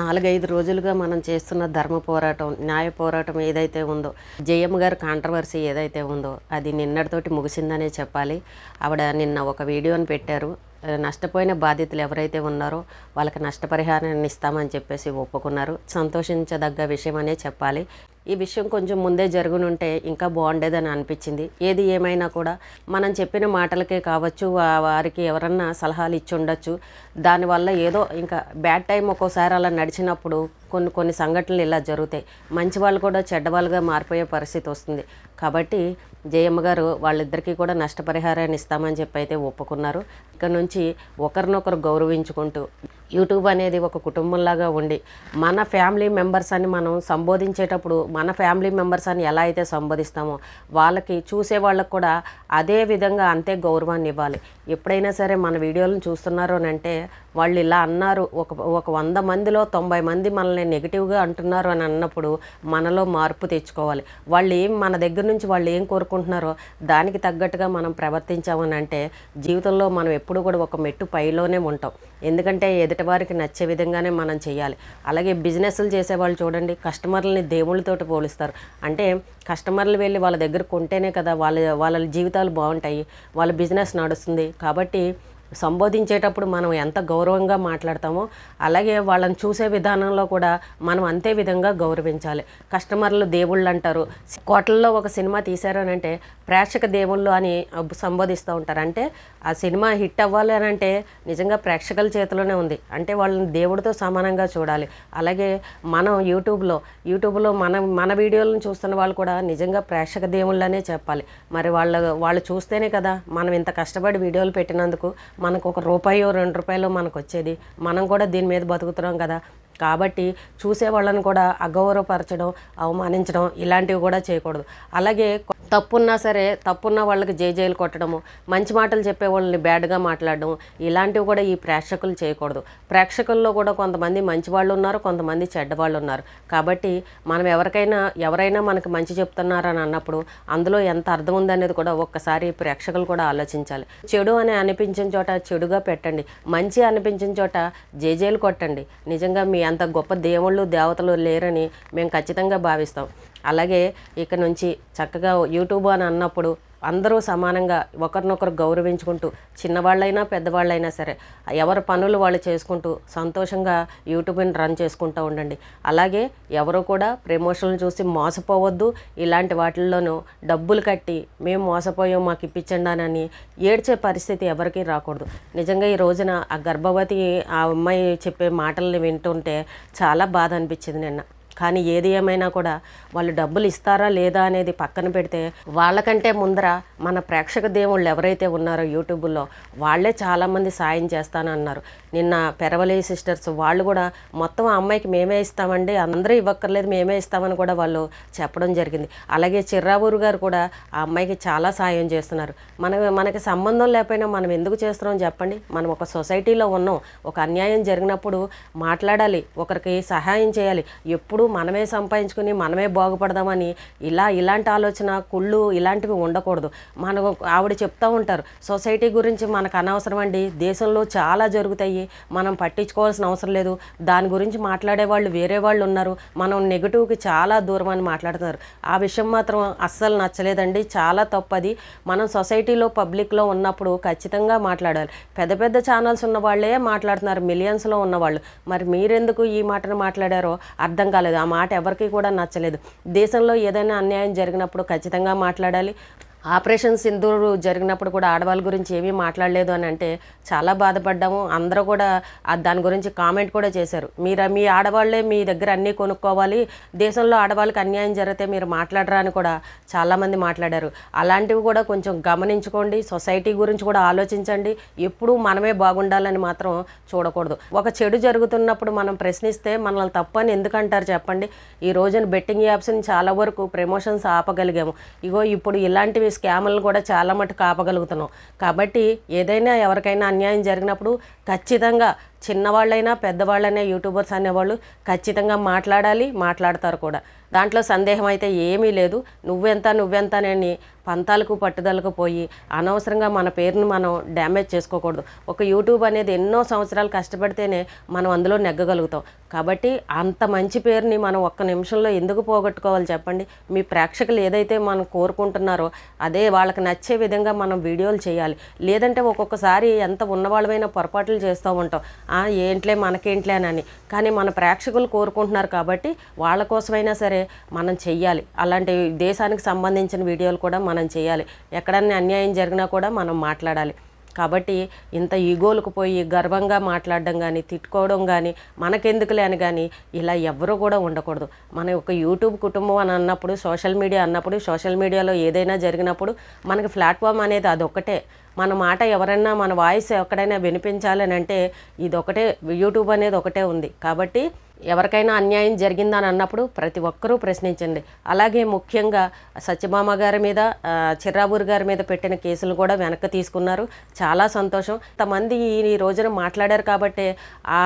నాలుగైదు రోజులుగా మనం చేస్తున్న ధర్మ పోరాటం న్యాయ పోరాటం ఏదైతే ఉందో జయమ్మ గారు కాంట్రవర్సీ ఏదైతే ఉందో అది నిన్నటితోటి ముగిసిందనే చెప్పాలి. ఆవిడ నిన్న ఒక వీడియోని పెట్టారు. నష్టపోయిన బాధితులు ఎవరైతే ఉన్నారో వాళ్ళకి నష్టపరిహారాన్ని ఇస్తామని చెప్పేసి ఒప్పుకున్నారు. సంతోషించదగ్గ విషయం అనే చెప్పాలి. ఈ విషయం కొంచెం ముందే జరుగునుంటే ఇంకా బాగుండేదని అనిపించింది. ఏది ఏమైనా కూడా మనం చెప్పిన మాటలకే కావచ్చు వారికి ఎవరన్నా సలహాలు ఇచ్చి ఉండొచ్చు. దానివల్ల ఏదో ఇంకా బ్యాడ్ టైం ఒక్కోసారి అలా నడిచినప్పుడు కొన్ని కొన్ని సంఘటనలు ఇలా జరుగుతాయి. మంచి వాళ్ళు కూడా చెడ్డవాళ్ళుగా మారిపోయే పరిస్థితి వస్తుంది. కాబట్టి జయమ్మ గారు వాళ్ళిద్దరికీ కూడా నష్టపరిహారాన్ని ఇస్తామని చెప్పి అయితే ఒప్పుకున్నారు. ఇక్కడ నుంచి ఒకరినొకరు గౌరవించుకుంటూ యూట్యూబ్ అనేది ఒక కుటుంబంలాగా ఉండి మన ఫ్యామిలీ మెంబర్స్ అని మనం సంబోధించేటప్పుడు మన ఫ్యామిలీ మెంబర్స్ అని ఎలా అయితే సంబోధిస్తామో వాళ్ళకి చూసే వాళ్ళకు కూడా అదే విధంగా అంతే గౌరవాన్ని ఇవ్వాలి. ఎప్పుడైనా సరే మన వీడియోలను చూస్తున్నారు అని అంటే వాళ్ళు ఇలా అన్నారు. ఒక ఒక వంద మందిలో తొంభై మంది మనల్ని నెగిటివ్గా అంటున్నారు అని అన్నప్పుడు మనలో మార్పు తెచ్చుకోవాలి. వాళ్ళు ఏం మన దగ్గర నుంచి వాళ్ళు ఏం అనుకుంటున్నారో దానికి తగ్గట్టుగా మనం ప్రవర్తించామని అంటే జీవితంలో మనం ఎప్పుడు కూడా ఒక మెట్టు పైలోనే ఉంటాం. ఎందుకంటే ఎదుటివారికి నచ్చే విధంగానే మనం చేయాలి. అలాగే బిజినెస్లు చేసేవాళ్ళు చూడండి కస్టమర్లని దేవుళ్ళతోటి పోలుస్తారు. అంటే కస్టమర్లు వెళ్ళి వాళ్ళ దగ్గర కొంటేనే కదా వాళ్ళ వాళ్ళ జీవితాలు బాగుంటాయి వాళ్ళ బిజినెస్ నడుస్తుంది. కాబట్టి సంబోధించేటప్పుడు మనం ఎంత గౌరవంగా మాట్లాడతామో అలాగే వాళ్ళని చూసే విధానంలో కూడా మనం అంతే విధంగా గౌరవించాలి. కస్టమర్లు దేవుళ్ళు అంటారు. కోటల్లో ఒక సినిమా తీశారు అని అంటే ప్రేక్షక దేవుళ్ళు అని సంబోధిస్తూ ఉంటారు. అంటే ఆ సినిమా హిట్ అవ్వాలి అని అంటే నిజంగా ప్రేక్షకుల చేతిలోనే ఉంది. అంటే వాళ్ళని దేవుడితో సమానంగా చూడాలి. అలాగే మనం యూట్యూబ్లో యూట్యూబ్లో మన మన వీడియోలను చూస్తున్న వాళ్ళు కూడా నిజంగా ప్రేక్షక దేవుళ్ళనే చెప్పాలి. మరి వాళ్ళ వాళ్ళు చూస్తేనే కదా మనం ఇంత కష్టపడి వీడియోలు పెట్టినందుకు మనకు ఒక రూపాయో రెండు రూపాయలు మనకు వచ్చేది మనం కూడా దీని మీద బతుకుతున్నాం కదా. కాబట్టి చూసే వాళ్ళని కూడా అగౌరవపరచడం అవమానించడం ఇలాంటివి కూడా చేయకూడదు. అలాగే తప్పున్నా సరే తప్పున్న వాళ్ళకి జై జైలు కొట్టడము మంచి మాటలు చెప్పే వాళ్ళని బ్యాడ్గా మాట్లాడడం ఇలాంటివి కూడా ఈ ప్రేక్షకులు చేయకూడదు. ప్రేక్షకుల్లో కూడా కొంతమంది మంచి వాళ్ళు ఉన్నారు కొంతమంది చెడ్డవాళ్ళు ఉన్నారు. కాబట్టి మనం ఎవరికైనా ఎవరైనా మనకు మంచి చెప్తున్నారని అన్నప్పుడు అందులో ఎంత అర్థం ఉందనేది కూడా ఒక్కసారి ప్రేక్షకులు కూడా ఆలోచించాలి. చెడు అని అనిపించిన చోట చెడుగా పెట్టండి. మంచి అనిపించిన చోట జేజేలు కొట్టండి. నిజంగా మీ అంత గొప్ప దేవుళ్ళు దేవతలు లేరని మేము ఖచ్చితంగా భావిస్తాం. అలాగే ఇక నుంచి చక్కగా యూట్యూబ్ అని అన్నప్పుడు అందరూ సమానంగా ఒకరినొకరు గౌరవించుకుంటూ చిన్నవాళ్ళైనా పెద్దవాళ్ళైనా సరే ఎవరి పనులు వాళ్ళు చేసుకుంటూ సంతోషంగా యూట్యూబ్ని రన్ చేసుకుంటూ ఉండండి. అలాగే ఎవరు కూడా ప్రమోషన్లు చూసి మోసపోవద్దు. ఇలాంటి వాటిల్లోనూ డబ్బులు కట్టి మేము మోసపోయాం మాకు ఇప్పించండి అని ఏడ్చే పరిస్థితి ఎవరికీ రాకూడదు. నిజంగా ఈ రోజున ఆ గర్భవతి ఆ అమ్మాయి చెప్పే మాటల్ని వింటుంటే చాలా బాధ అనిపించింది నిన్న. కానీ ఏది ఏమైనా కూడా వాళ్ళు డబ్బులు ఇస్తారా లేదా అనేది పక్కన పెడితే వాళ్ళకంటే ముందర మన ప్రేక్షక దేవుళ్ళు ఎవరైతే ఉన్నారో యూట్యూబ్లో వాళ్ళే చాలామంది సాయం చేస్తానన్నారు. నిన్న పెరవలి సిస్టర్స్ వాళ్ళు కూడా మొత్తం ఆ అమ్మాయికి మేమే ఇస్తామండి అందరూ ఇవ్వక్కర్లేదు మేమే ఇస్తామని కూడా వాళ్ళు చెప్పడం జరిగింది. అలాగే చిర్రావూరు గారు కూడా ఆ అమ్మాయికి చాలా సాయం చేస్తున్నారు. మన మనకి సంబంధం లేకపోయినా మనం ఎందుకు చేస్తున్నాం చెప్పండి? మనం ఒక సొసైటీలో ఉన్నాం ఒక అన్యాయం జరిగినప్పుడు మాట్లాడాలి ఒకరికి సహాయం చేయాలి ఎప్పుడూ మనమే సంపాదించుకుని మనమే బాగుపడదామని ఇలా ఇలాంటి ఆలోచన కుళ్ళు ఇలాంటివి ఉండకూడదు. మనం ఆవిడ చెప్తూ ఉంటారు సొసైటీ గురించి మనకు అనవసరం అండి. దేశంలో చాలా జరుగుతాయి. మనం పట్టించుకోవాల్సిన అవసరం లేదు. దాని గురించి మాట్లాడే వాళ్ళు వేరే వాళ్ళు ఉన్నారు. మనం నెగిటివ్కి చాలా దూరం అని మాట్లాడుతున్నారు. ఆ విషయం మాత్రం అస్సలు నచ్చలేదండి. చాలా తప్పది. మనం సొసైటీలో పబ్లిక్లో ఉన్నప్పుడు ఖచ్చితంగా మాట్లాడాలి. పెద్ద పెద్ద ఛానల్స్ ఉన్న వాళ్ళే మాట్లాడుతున్నారు. మిలియన్స్లో ఉన్నవాళ్ళు. మరి మీరెందుకు ఈ మాటను మాట్లాడారో అర్థం కాలేదు. ఆ మాట ఎవరికి కూడా నచ్చలేదు. దేశంలో ఏదైనా అన్యాయం జరిగినప్పుడు ఖచ్చితంగా మాట్లాడాలి. ఆపరేషన్ సింధూరు జరిగినప్పుడు కూడా ఆడవాళ్ళ గురించి ఏమీ మాట్లాడలేదు అని అంటే చాలా బాధపడ్డాము. అందరూ కూడా దాని గురించి కామెంట్ కూడా చేశారు. మీరు మీ ఆడవాళ్ళే మీ దగ్గర అన్నీ కొనుక్కోవాలి. దేశంలో ఆడవాళ్ళకి అన్యాయం జరిగితే మీరు మాట్లాడరా అని కూడా చాలామంది మాట్లాడారు. అలాంటివి కూడా కొంచెం గమనించుకోండి. సొసైటీ గురించి కూడా ఆలోచించండి. ఎప్పుడూ మనమే బాగుండాలని మాత్రం చూడకూడదు. ఒక చెడు జరుగుతున్నప్పుడు మనం ప్రశ్నిస్తే మనల్ని తప్పని ఎందుకంటారు చెప్పండి? ఈ రోజున బెట్టింగ్ యాప్స్ని చాలా వరకు ప్రమోషన్స్ ఆపగలిగాము. ఇగో ఇప్పుడు ఇలాంటివి స్కాములను కూడా చాలా మటుకు ఆపగలుగుతున్నాం. కాబట్టి ఏదైనా ఎవరికైనా అన్యాయం జరిగినప్పుడు ఖచ్చితంగా చిన్నవాళ్ళైనా పెద్దవాళ్ళైనా యూట్యూబర్స్ అనేవాళ్ళు ఖచ్చితంగా మాట్లాడాలి మాట్లాడతారు కూడా. దాంట్లో సందేహం అయితే ఏమీ లేదు. నువ్వెంత నువ్వెంతనని పంతాలకు పట్టుదలకు పోయి అనవసరంగా మన పేరును మనం డ్యామేజ్ చేసుకోకూడదు. ఒక యూట్యూబ్ అనేది ఎన్నో సంవత్సరాలు కష్టపడితేనే మనం అందులో నెగ్గగలుగుతాం. కాబట్టి అంత మంచి పేరుని మనం ఒక్క నిమిషంలో ఎందుకు పోగొట్టుకోవాలి చెప్పండి? మీ ప్రేక్షకులు ఏదైతే మనం కోరుకుంటున్నారో అదే వాళ్ళకి నచ్చే విధంగా మనం వీడియోలు చేయాలి. లేదంటే ఒక్కొక్కసారి ఎంత ఉన్నవాళ్ళమైనా పొరపాట్లు చేస్తూ ఉంటాం. ఏంట్లే మనకేంట్లేనని కానీ మన ప్రేక్షకులు కోరుకుంటున్నారు కాబట్టి వాళ్ళ కోసమైనా సరే మనం చెయ్యాలి. అలాంటి దేశానికి సంబంధించిన వీడియోలు కూడా మనం చేయాలి ఎక్కడన్నా అన్యాయం జరిగినా కూడా మనం మాట్లాడాలి. కాబట్టి ఇంత ఈగోలకు పోయి గర్వంగా మాట్లాడడం కానీ తిట్టుకోవడం కానీ మనకెందుకులే అని కానీ ఇలా ఎవరూ కూడా ఉండకూడదు. మన ఒక యూట్యూబ్ కుటుంబం అని అన్నప్పుడు సోషల్ మీడియా అన్నప్పుడు సోషల్ మీడియాలో ఏదైనా జరిగినప్పుడు మనకి ప్లాట్ఫామ్ అనేది అదొక్కటే. మన మాట ఎవరైనా మన వాయిస్ ఎక్కడైనా వినిపించాలని అంటే ఇది ఒకటే యూట్యూబ్ అనేది ఒకటే ఉంది. కాబట్టి ఎవరికైనా అన్యాయం జరిగిందని అన్నప్పుడు ప్రతి ఒక్కరూ ప్రశ్నించండి. అలాగే ముఖ్యంగా సత్యభామ గారి మీద చిర్రాబూరి చిర్రాబూర్ గారి మీద పెట్టిన కేసులు కూడా వెనక్కి తీసుకున్నారు. చాలా సంతోషం. ఇంతమంది ఈ రోజున మాట్లాడారు కాబట్టి ఆ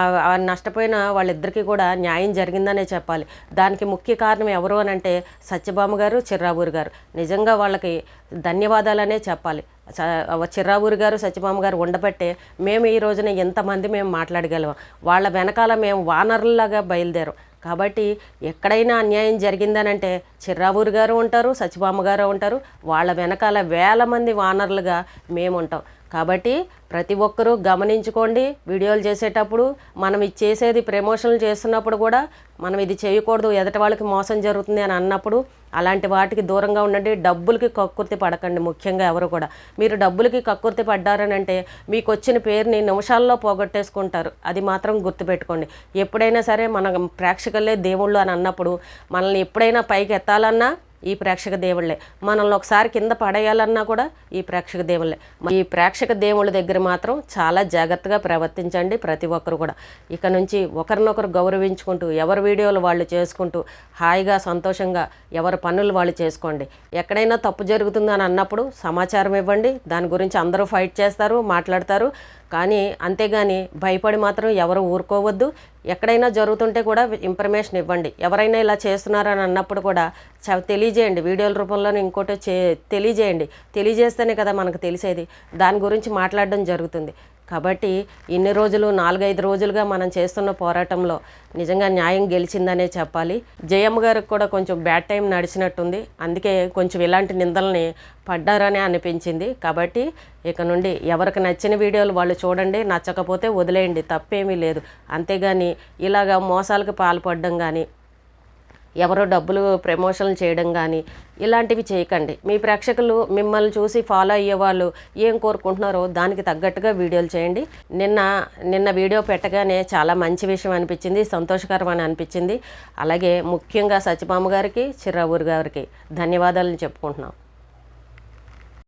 నష్టపోయిన వాళ్ళిద్దరికీ కూడా న్యాయం జరిగిందనే చెప్పాలి. దానికి ముఖ్య కారణం ఎవరు అని అంటే సత్యభామ గారు చిర్రాబూర్ గారు. నిజంగా వాళ్ళకి ధన్యవాదాలనే చెప్పాలి. స- గారు సత్యభామ గారు ఉండబట్టే మేము ఈ రోజున ఎంతమంది మేము మాట్లాడగలం వాళ్ళ వెనకాల మేము వానరులాగా బయలుదేరం. కాబట్టి ఎక్కడైనా అన్యాయం జరిగిందనంటే చిర్రావూరు గారు ఉంటారు సత్యభామ గారు ఉంటారు. వాళ్ళ వెనకాల వేల మంది వానరులుగా మేము ఉంటాం. కాబట్టి ప్రతి ఒక్కరూ గమనించుకోండి. వీడియోలు చేసేటప్పుడు మనం ఇది చేసేది ప్రమోషన్లు చేస్తున్నప్పుడు కూడా మనం ఇది చేయకూడదు ఎదటి వాళ్ళకి మోసం జరుగుతుంది అని అన్నప్పుడు అలాంటి వాటికి దూరంగా ఉండండి. డబ్బులకి కక్కుర్తి పడకండి ముఖ్యంగా ఎవరు కూడా. మీరు డబ్బులకి కక్కుర్తి పడ్డారని అంటే మీకు వచ్చిన పేరుని నిమిషాల్లో పోగొట్టేసుకుంటారు. అది మాత్రం గుర్తుపెట్టుకోండి. ఎప్పుడైనా సరే మన ప్రేక్షకులే దేవుళ్ళు అని అన్నప్పుడు మనల్ని ఎప్పుడైనా పైకి ఎత్తాలన్నా ఈ ప్రేక్షక దేవుళ్ళే. మనల్ని ఒకసారి కింద పడేయాలన్నా కూడా ఈ ప్రేక్షక దేవుళ్ళే. ఈ ప్రేక్షక దేవుళ్ళ దగ్గర మాత్రం చాలా జాగ్రత్తగా ప్రవర్తించండి ప్రతి ఒక్కరు కూడా. ఇక నుంచి ఒకరినొకరు గౌరవించుకుంటూ ఎవరి వీడియోలు వాళ్ళు చేసుకుంటూ హాయిగా సంతోషంగా ఎవరి పనులు వాళ్ళు చేసుకోండి. ఎక్కడైనా తప్పు జరుగుతుందని అన్నప్పుడు సమాచారం ఇవ్వండి. దాని గురించి అందరూ ఫైట్ చేస్తారు మాట్లాడతారు. కానీ అంతేగాని భయపడి మాత్రం ఎవరు ఊరుకోవద్దు. ఎక్కడైనా జరుగుతుంటే కూడా ఇన్ఫర్మేషన్ ఇవ్వండి. ఎవరైనా ఇలా చేస్తున్నారని అన్నప్పుడు కూడా చ తెలియజేయండి. వీడియోల రూపంలోనే ఇంకోటి చే తెలియజేయండి. తెలియజేస్తేనే కదా మనకు తెలిసేది. దాని గురించి మాట్లాడడం జరుగుతుంది. కాబట్టి ఇన్ని రోజులు నాలుగైదు రోజులుగా మనం చేస్తున్న పోరాటంలో నిజంగా న్యాయం గెలిచిందనే చెప్పాలి. జయమ్మ గారికి కూడా కొంచెం బ్యాడ్ టైం నడిచినట్టుంది. అందుకే కొంచెం ఇలాంటి నిందల్ని పడ్డారనే అనిపించింది. కాబట్టి ఇక నుండి ఎవరికి నచ్చిన వీడియోలు వాళ్ళు చూడండి నచ్చకపోతే వదిలేయండి తప్పేమీ లేదు. అంతేగాని ఇలాగా మోసాలకు పాల్పడడం కానీ ఎవరో డబ్బులు ప్రమోషన్లు చేయడం కానీ ఇలాంటివి చేయకండి. మీ ప్రేక్షకులు మిమ్మల్ని చూసి ఫాలో అయ్యే వాళ్ళు ఏం కోరుకుంటున్నారో దానికి తగ్గట్టుగా వీడియోలు చేయండి. నిన్న నిన్న వీడియో పెట్టగానే చాలా మంచి విషయం అనిపించింది సంతోషకరం అని అనిపించింది. అలాగే ముఖ్యంగా సత్యభామ గారికి చిర్రావూరు గారికి ధన్యవాదాలను చెప్పుకుంటున్నాం.